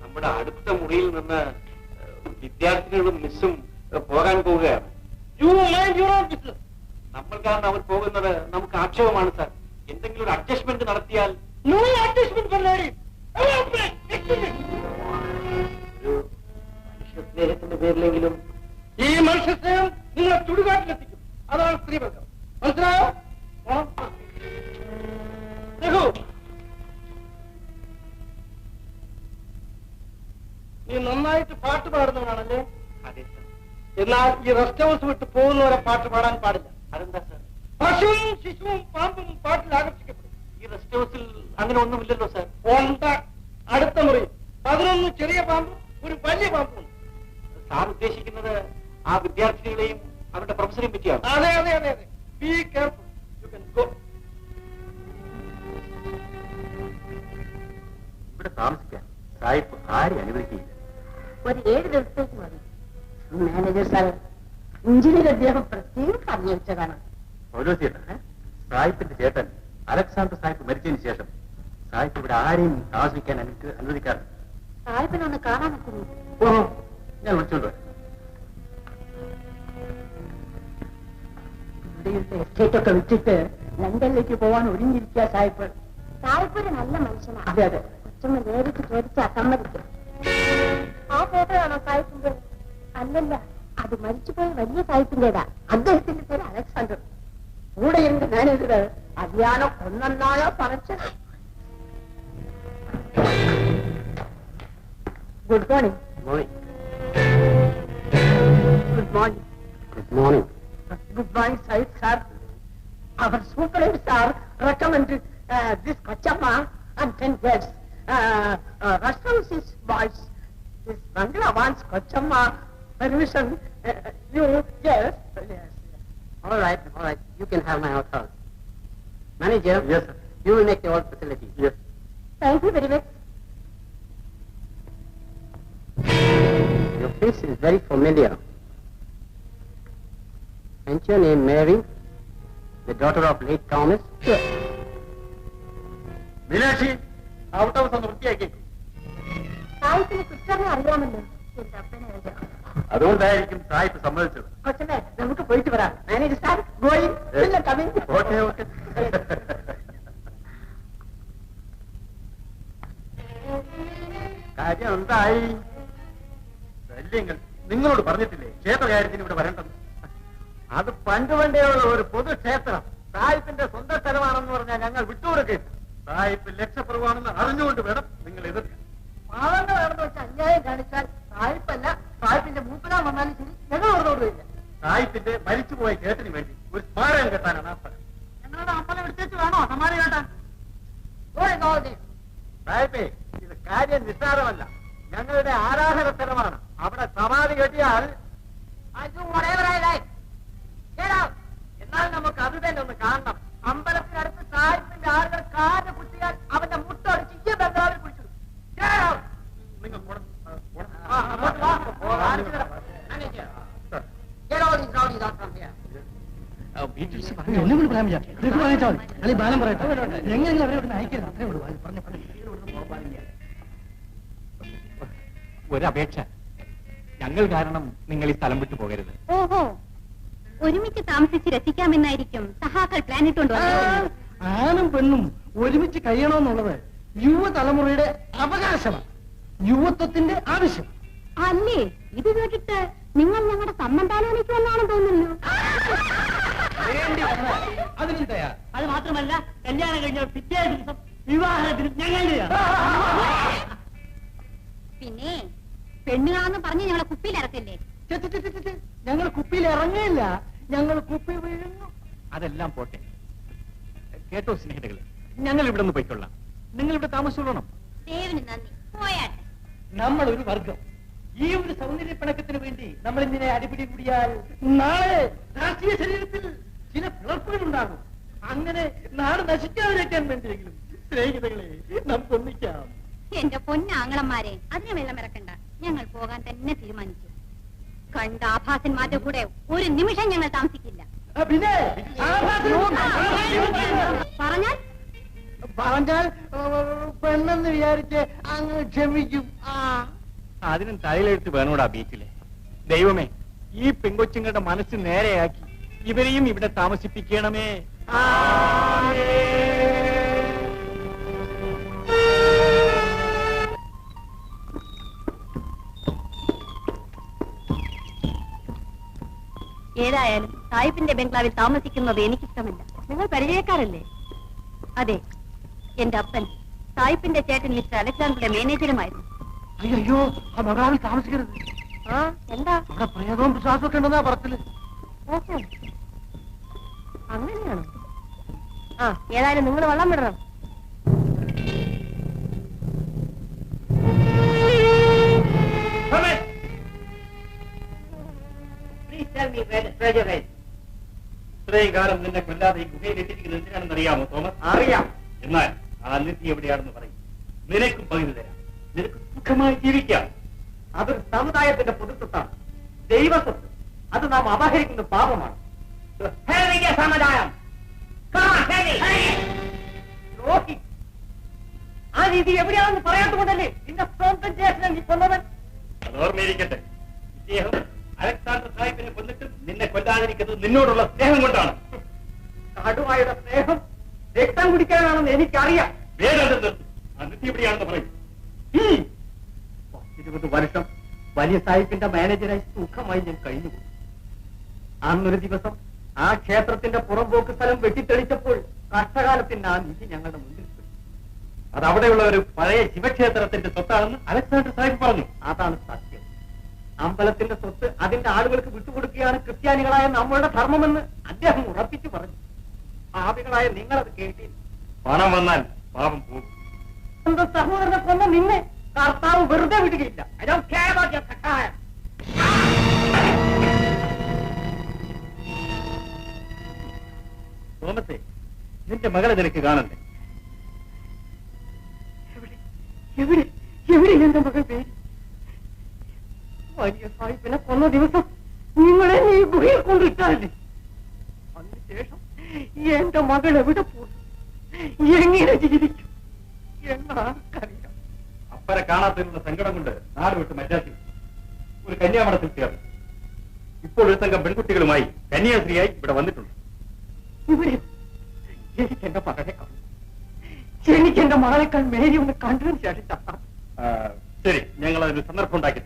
നമ്മുടെ അടുത്ത മുറിയിൽ നിന്ന് വിദ്യാർത്ഥികളും മിസ്സും പോകാൻ പോവുകയാണ്. നമ്മൾ കാരണം അവർ പോകുന്നത്. നമുക്ക് ആക്ഷേപമാണ് സാർ. എന്തെങ്കിലും ഒരു അഡ്ജസ്റ്റ്മെന്റ് നടത്തിയാൽ മനുഷ്യസ്നേഹത്തിന്റെ മനുഷ്യ സ്നേഹത്തിന്റെ പേരിലെങ്കിലും ഈ മനുഷ്യ സ്നേഹം നിങ്ങളെ ചുടുകാട്ടിലെത്തിക്കും. അതാണ് സ്ത്രീബന്ധം. മനസ്സിലായോ? നന്നായിട്ട് പാട്ട് പാടുന്നവനാണല്ലേ? അതെ സർ എന്നാൽ ഈ റെസ്റ്റ് ഹൗസ് വിട്ട് പോകുന്നവരെ പാട്ട് പാടാൻ പാടില്ല. അതെന്താ സർ പശുവും ശിശുവും പാമ്പും പാട്ടിൽ ആകർഷിക്കപ്പെടും. ഈ റെസ്റ്റ് ഹൗസിൽ അങ്ങനെ ഒന്നുമില്ലല്ലോ സർ ഉണ്ട് അടുത്ത മുറി. പതിനൊന്ന് ചെറിയ പാമ്പും ഒരു വലിയ പാമ്പും സാർ ഉദ്ദേശിക്കുന്നത് ആ വിദ്യാർത്ഥികളെയും അവരുടെ പ്രൊഫസറെയും പറ്റിയാണ്. അതെ അതെ അതെ അതെ. Be careful you can go ഇവിടെ താമസിക്കാൻ സായിപ്പ് ആരെയും അനുവദിക്കില്ല. ഒരു ഏഴ് ദിവസത്തേക്ക് മതി. മാനേജർ സാർ എഞ്ചിനീയർ അദ്ദേഹം പ്രത്യേകം പറഞ്ഞു വെച്ചതാണ്. പൗലോസിയേട്ടൻ സായിപ്പിന്റെ ചേട്ടൻ അലക്സാണ്ടർ സാഹിബ് മരിച്ചതിന് ശേഷം സായിപ്പ് ഇവിടെ ആരെയും താമസിക്കാൻ എനിക്ക് അനുവദിക്കാറില്ല. സാഹിബിനൊന്ന് കാണാൻ പറ്റുന്നു ഓഹോ ഞാൻ വിളിച്ചോണ്ട് വരാം. ഇവിടെയുള്ള എസ്റ്റേറ്റ് ഒക്കെ വിട്ടിട്ട് ലണ്ടനിലേക്ക് പോവാൻ ഒരുങ്ങിയിരിക്കുക സാഹിബ്. സാഹിബ് ഒരു നല്ല മനുഷ്യനാണ് അതെ അതെ. കൊച്ചമ്മ നേരിട്ട് ചോദിച്ചാ സമ്മതിക്കും. ആ ഫോട്ടോയാണോ സാഹിബിന്റെ അല്ലല്ല അത് മരിച്ചുപോയ വലിയ സാഹിബിന്റേതാ അദ്ദേഹത്തിന്റെ പേര് അലക്സാണ്ടർ കൂടെ എന്റെ manager അതിയാണോ ഒന്നെന്നാണോ പറച്ചത് good morning good morning good morning Good morning, Said sir. Our superintendent sir recommended uh, this Kachama and 10 words. Uh, uh, Restaurant is boys. This bangla wants Kochama permission. Uh, uh, you, yes, yes, yes. All right, all right. You can have my hotel. Manager? Yes, sir. You will make the old facility. Yes. Thank you very much. Your face is very familiar. Ain't your name Mary? The daughter of late Thomas? Yes. Milashi, out of some rupee again. സാഹിബിന് സിസ്റ്ററിനെ അറിയാമല്ലോ. അതുകൊണ്ടായിരിക്കും സായിപ്പ് സമ്മതിച്ചത്. കൊച്ചമ്മേ നമുക്ക് പോയിട്ട് വരാം. Manager sir going okay okay കാര്യം എന്തായി? ശല്യങ്ങൾ. നിങ്ങളോട് പറഞ്ഞിട്ടില്ലേ? ക്ഷേത്ര കാര്യത്തിന് ഇവിടെ വരേണ്ടത്. അത് പണ്ട് പണ്ടേയുള്ള ഒരു പൊതുക്ഷേത്രം. സായിപ്പിന്റെ സ്വന്തം സ്ഥലമാണെന്ന് പറഞ്ഞാൽ ഞങ്ങൾ വിട്ടുകൊടുക്കില്ല സായിപ്പ് ലക്ഷപ്രഭുവാണെന്ന് അറിഞ്ഞുകൊണ്ട് വേണം നിങ്ങൾ എതിർക്കാൻ. പാവങ്ങളാണെന്ന് വെച്ച് അന്യായം കാണിച്ചാൽ സാഹിബല്ല സാഹിബിന്റെ മൂപ്പനാ വന്നാലും ശരി. ഞങ്ങൾ ഓർമ്മോടുകയില്ല സായിപ്പിന്റെ മരിച്ചുപോയ കേട്ടിന് വേണ്ടി ഒരു സ്മാരകം കെട്ടാനാണ് ആ സ്ഥലം ഞങ്ങളുടെ അമ്പലം എടുത്തേച്ച് വേണോ? സമ്മാനം കേട്ടാൻ. സായിപ്പേ ഇത് കാര്യം നിസ്സാരമല്ല. ഞങ്ങളുടെ ആരാധന സ്ഥലമാണ്. അവിടെ സമാധി കെട്ടിയാൽ എന്നാൽ നമുക്ക് അത് തന്നെ ഒന്ന് കാണണം. എന്നെ കൊണ്ട് പറയാൻ പറ്റില്ല. ഇതൊക്കെ വാങ്ങിച്ചാൽ മതി. അല്ലെങ്കിൽ ബാലം പറയട്ടെ. എങ്ങനെയെങ്കിലും അവരെ ഇവിടെ അയക്കരുത്. അത്രേ ഉള്ളൂ. പറഞ്ഞു ഒരപേക്ഷ. ഞങ്ങൾ കാരണം നിങ്ങൾ ഈ സ്ഥലം വിട്ടു പോകരുത്. ഓഹോ. ഒരുമിച്ച് താമസിച്ച് രസിക്കാമെന്നായിരിക്കും സഹാക്കൾ പ്ലാൻ ഇട്ടുണ്ടോ ആണും പെണ്ണും ഒരുമിച്ച് കഴിയണമെന്നുള്ളത് യുവതലമുറയുടെ അവകാശമാണ്. യുവത്വത്തിന്റെ ആവശ്യം. അല്ലേ? ഇത് കേട്ടിട്ട് നിങ്ങൾ ഞങ്ങളുടെ സമ്മന്താലോചിക്കുമെന്നാണ് തോന്നുന്നു അതിന് തയ്യാർ അത് മാത്രമല്ല കല്യാണം കഴിഞ്ഞ പിറ്റേ ദിവസം വിവാഹത്തിന് ഞങ്ങളുടെ പിന്നെ പെണ്ണുകാണെന്ന് പറഞ്ഞ് ഞങ്ങളെ കുപ്പിയിൽ ഇറക്കില്ലേ. ഞങ്ങൾ കുപ്പിയിൽ ഇറങ്ങില്ല ഞങ്ങൾ കുപ്പി വീഴുന്നു. അതെല്ലാം പോട്ടെ. കേട്ടോ സ്നേഹിതകളെ? ഞങ്ങൾ ഇവിടെ നിന്ന് പോയിക്കൊള്ളാം. നിങ്ങൾ ഇവിടെ താമസിച്ചോളണം നമ്മളൊരു നന്ദി. പോയാട്ടെ. നമ്മൾ ഒരു വർഗം. ഈ ഒരു സൗന്ദര്യ പിണക്കത്തിന് വേണ്ടി നമ്മൾ ഇങ്ങനെ അടിപിടി കൂടിയാൽ നാളെ രാഷ്ട്രീയ ശരീരത്തിൽ ചില പിളർപ്പുകൾ ഉണ്ടാകും അങ്ങനെ നാട് നശിക്കാതിരിക്കാൻ വേണ്ടിയെങ്കിലും സ്നേഹിതകളെ നമുക്ക് ഒന്നിക്കാം എന്റെ പൊന്നാങ്ങളന്മാരെ അതിനെ വെള്ളം ഇറക്കണ്ട. ഞങ്ങൾ പോകാൻ തന്നെ തീരുമാനിച്ചു. കണ്ട ആഭാസന്മാരുടെ കൂടെ ഒരു നിമിഷം ഞങ്ങൾ താമസിക്കില്ല. പറഞ്ഞാൽ? പറഞ്ഞാൽ പെണ്ണെന്ന് വിചാരിച്ച് അങ്ങ് ക്ഷമിക്കും. ആ. അതിനും തലയിലെടുത്ത് വേണോടാ ബീച്ചിലെ. ദൈവമേ ഈ പെങ്കൊച്ചുങ്ങളുടെ മനസ്സ് നേരെയാക്കി. ഇവരെയും ഇവിടെ താമസിപ്പിക്കണമേ. ഏതായാലും സായിപ്പിന്റെ ബംഗ്ലാവിൽ താമസിക്കുന്നത് എനിക്കിഷ്ടമല്ല. നിങ്ങൾ പരിചയക്കാരല്ലേ? അതെ എന്റെ അപ്പൻ സായിപ്പിന്റെ ചേട്ടൻ മിസ്റ്റർ അലക്സാണ്ടറുടെ മാനേജരുമായിരുന്നു. അയ്യോ ആ ബംഗ്ലാവിൽ താമസിക്കരുത്. ആ എന്താ? അവിടെ പ്രേതവും വിശ്വാസവും ഒക്കെ ഉണ്ടെന്നാ പറച്ചിൽ. ഓഹോ അങ്ങനെയാണോ? ആ ഏതായാലും നിങ്ങൾ വെള്ളം വിടണം. ഇത്രയും കാലം നിന്നെ കൊല്ലാതെ ഈ ഗുഹയിൽ എത്തിക്കുന്നത് എന്തിനാണെന്ന് അറിയാമോ തോമസ്? അറിയാം. എന്നാൽ ആ നിധി എവിടെയാണെന്ന് പറയും. നിനക്കും പകുതി തരാം. നിനക്ക് സുഖമായി ജീവിക്കാം. അതൊരു സമുദായത്തിന്റെ പൊതുസ്വത്താണ് ദൈവസ്വത്ത് അത് നാം അപഹരിക്കുന്ന പാപമാണ്. സമുദായം. ദ്രോഹി. ആ രീതി എവിടെയാണെന്ന് പറയാത്തതുകൊണ്ടല്ലേ നിന്റെ സ്വന്തം ചേട്ടനെ നീ കൊന്നവൻ അതോർമ്മയിരിക്കട്ടെ ഇദ്ദേഹം അലക്സാണ്ടർ സാഹിബിനെ കൊന്നിട്ട് നിന്നെ കൊല്ലാതിരിക്കുന്നത് നിന്നോടുള്ള സ്നേഹം കൊണ്ടാണ്. കടുവായുടെ സ്നേഹം രക്തം കുടിക്കാനാണെന്ന് എനിക്കറിയാം. വേഗം നിർത്തും. എന്നിട്ട് എവിടെയാണെന്ന് പറയും. പത്തിരുപത് വർഷം വലിയ സാഹിബിന്റെ മാനേജരായി സുഖമായി ഞാൻ കഴിഞ്ഞു അന്നൊരു ദിവസം ആ ക്ഷേത്രത്തിന്റെ പുറംപോക്ക് സ്ഥലം വെട്ടിത്തെളിച്ചപ്പോൾ കഷ്ടകാലത്തിന്റെ ആ നിധി ഞങ്ങളുടെ മുന്നിൽ അത് അവിടെയുള്ള ഒരു പഴയ ശിവക്ഷേത്രത്തിന്റെ സ്വത്താണെന്ന് അലക്സാണ്ടർ സാഹിബ് പറഞ്ഞു. അതാണ് സത്യം. അമ്പലത്തിന്റെ സ്വത്ത് അതിന്റെ ആളുകൾക്ക് വിട്ടുകൊടുക്കുകയാണ് ക്രിസ്ത്യാനികളായ നമ്മളുടെ ധർമ്മമെന്ന് അദ്ദേഹം ഉറപ്പിച്ചു പറഞ്ഞു. പാപികളായ നിങ്ങളത് കേട്ടി പണം വന്നാൽ പാപം പോകും. സഹോദരനെ കൊന്ന നിന്നെ. കർത്താവ് വെറുതെ വിടുകയില്ല. തോമസേ നിന്റെ മകളെ നിനക്ക് കാണണ്ടേ? എവിടെ? എവിടെ? എന്റെ മകൾ പേര്? വലിയ സാഹിബിനെ കൊന്ന ദിവസം നിങ്ങളെ നീ ഗുഹയിൽ കൊണ്ടിട്ടല്ലേ അതിനുശേഷം എന്റെ മകൾ എവിടെ പോകും എങ്ങനെ ജീവിക്കും എന്നാർക്കറിയാം അപ്പരെ കാണാത്തതിനുള്ള സങ്കടം കൊണ്ട് നാട് വിട്ട് മറ്റാത്തി ഒരു കന്യാമഠത്തിൽ ചേർന്നു. ഇപ്പോൾ ഒരു സംഘം പെൺകുട്ടികളുമായി കന്യാസ്ത്രീയായി ഇവിടെ വന്നിട്ടുണ്ട്. ഇവിടെ എനിക്ക് എന്റെ മകളെ കാണും. എനിക്ക് എന്റെ മകളെക്കാൾ മേരി ഒന്ന് കണ്ടതിന് ശേഷം ശരി ഞങ്ങൾ അതിന് സന്ദർഭം ഉണ്ടാക്കില്ല